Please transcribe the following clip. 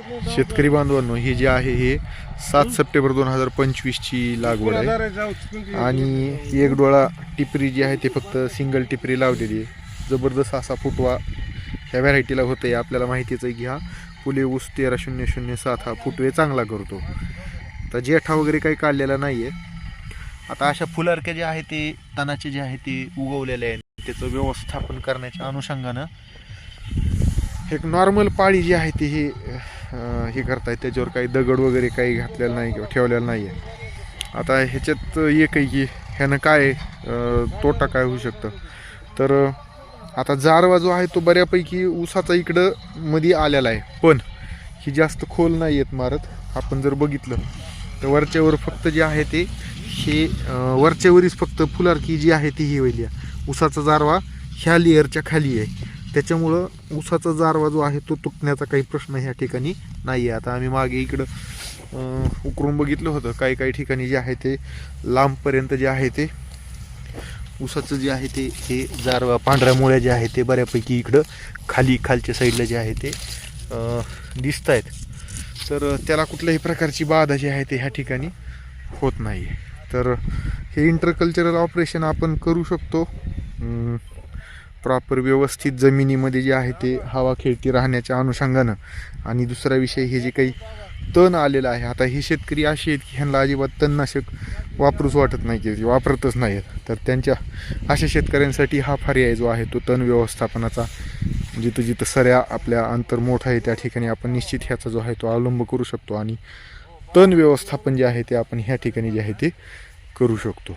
शेतकरी बांधवांनो हे जे आहे हे सात सप्टेंबर दोन हजार पंचवीसची लागवड आहे. आणि एक डोळा टिपरी जी आहे ते फक्त सिंगल टिपरी लावलेली आहे. जबरदस्त असा फुटवा ह्या व्हरायटीला होतं आहे आपल्याला माहितीच आहे की हा फुले ऊस तेरा शून्य शून्य सात हा फुटवे चांगला करतो. तर जेठा वगैरे काही काढलेला नाही आहे आता अशा फुलारके जे आहे ते तणाचे जे आहे ते उगवलेले आहे त्याचं व्यवस्थापन करण्याच्या अनुषंगानं एक नॉर्मल पाळी जी आहे ती हे हे करतायत त्याच्यावर काही दगड वगैरे काही घातलेलं नाही किंवा ठेवलेलं नाही आहे आता ह्याच्यात एक आहे की ह्यानं काय तोटा काय होऊ शकतं? तर आता जारवा जो आहे तो बऱ्यापैकी ऊसाचा इकडं मध्ये आलेला आहे. पण ही जास्त खोल नाही आहेत मारत. आपण जर बघितलं तर वरच्यावर फक्त जे आहे ते हे वरच्यावरीच फक्त फुलारकी जी आहे ती ही वेली आहे ऊसाचा जारवा ह्या लेअरच्या खाली आहे. त्याच्यामुळं ऊसाचा जारवा जो आहे तो तुटण्याचा काही प्रश्न ह्या ठिकाणी नाही आहे आता आम्ही मागे इकडं उकरून बघितलं होतं. काही काही ठिकाणी जे आहे ते लांबपर्यंत जे आहे ते ऊसाचं जे आहे ते हे जारवा पांढऱ्या मुळ्या जे आहे ते बऱ्यापैकी इकडं खाली खालच्या साईडला जे आहे ते दिसत आहेत तर त्याला कुठल्याही प्रकारची बाधा जी आहे ते ह्या ठिकाणी होत नाही आहे तर हे इंटरकल्चरल ऑपरेशन आपण करू शकतो. प्रॉपर व्यवस्थित जमिनीमध्ये जे आहे ते हवा खेळती राहण्याच्या अनुषंगानं. आणि दुसरा विषय हे जे काही तण आलेलं आहे आता हे शेतकरी असे आहेत की ह्यांना अजिबात तणनाशक वापरूच वाटत नाही की वापरतच नाही आहेत. तर त्यांच्या अशा शेतकऱ्यांसाठी हा पर्याय जो आहे तो तण व्यवस्थापनाचा जिथं जिथं सऱ्या आपल्या अंतर मोठं आहे त्या ठिकाणी आपण निश्चित ह्याचा जो आहे तो अवलंब करू शकतो. आणि तण व्यवस्थापन जे आहे ते आपण ह्या ठिकाणी जे आहे ते करू शकतो.